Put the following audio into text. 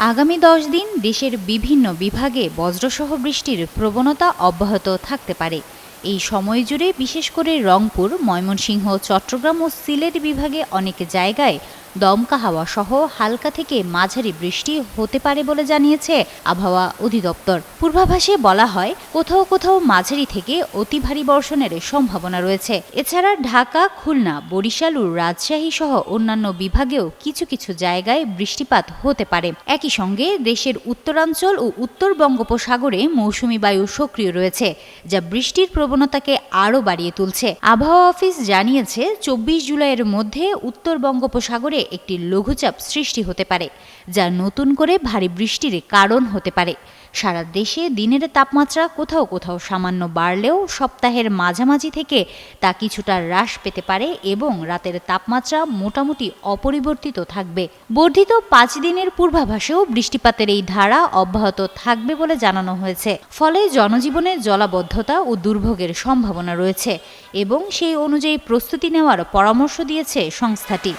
আগামী দশ দিন দেশের বিভিন্ন বিভাগে বজ্রসহ বৃষ্টির প্রবণতা অব্যাহত থাকতে পারে। এই সময় জুড়ে বিশেষ করে রংপুর, ময়মনসিংহ, চট্টগ্রাম ও সিলেট বিভাগে অনেক জায়গায় দমকা হাওয়া সহ হালকা থেকে মাঝারি বৃষ্টি হতে পারে বলে জানিয়েছে আবহাওয়া অধিদপ্তর। পূর্বাভাসে বলা হয়, কোথাও কোথাও মাঝারি থেকে অতি ভারী বর্ষণের সম্ভাবনা রয়েছে। এছাড়া ঢাকা, খুলনা, বরিশাল ও রাজশাহী সহ অন্যান্য বিভাগেও কিছু কিছু জায়গায় বৃষ্টিপাত হতে পারে। একই সঙ্গে দেশের উত্তরাঞ্চল ও উত্তর বঙ্গোপসাগরে মৌসুমি বায়ু সক্রিয় রয়েছে, যা বৃষ্টির প্রবণতাকে আরও বাড়িয়ে তুলছে। আবহাওয়া অফিস জানিয়েছে, চব্বিশ জুলাইয়ের মধ্যে উত্তর বঙ্গোপসাগরে একটি লঘুচাপ সৃষ্টি হতে পারে, যা নতুন করে ভারী বৃষ্টির কারণ হতে পারে। সারা দেশে দিনের তাপমাত্রা কোথাও কোথাও সামান্য বাড়লেও সপ্তাহের মাঝামাঝি থেকে তা কিছুটা হ্রাস পেতে পারে এবং রাতের তাপমাত্রা মোটামুটি অপরিবর্তিত থাকবে। বর্ধিত পাঁচ দিনের পূর্বাভাসেও বৃষ্টিপাতের এই ধারা অব্যাহত থাকবে বলে জানানো হয়েছে। ফলে জনজীবনে জলাবদ্ধতা ও দুর্ভোগের সম্ভাবনা রয়েছে এবং সেই অনুযায়ী প্রস্তুতি নেওয়ার পরামর্শ দিয়েছে সংস্থাটি।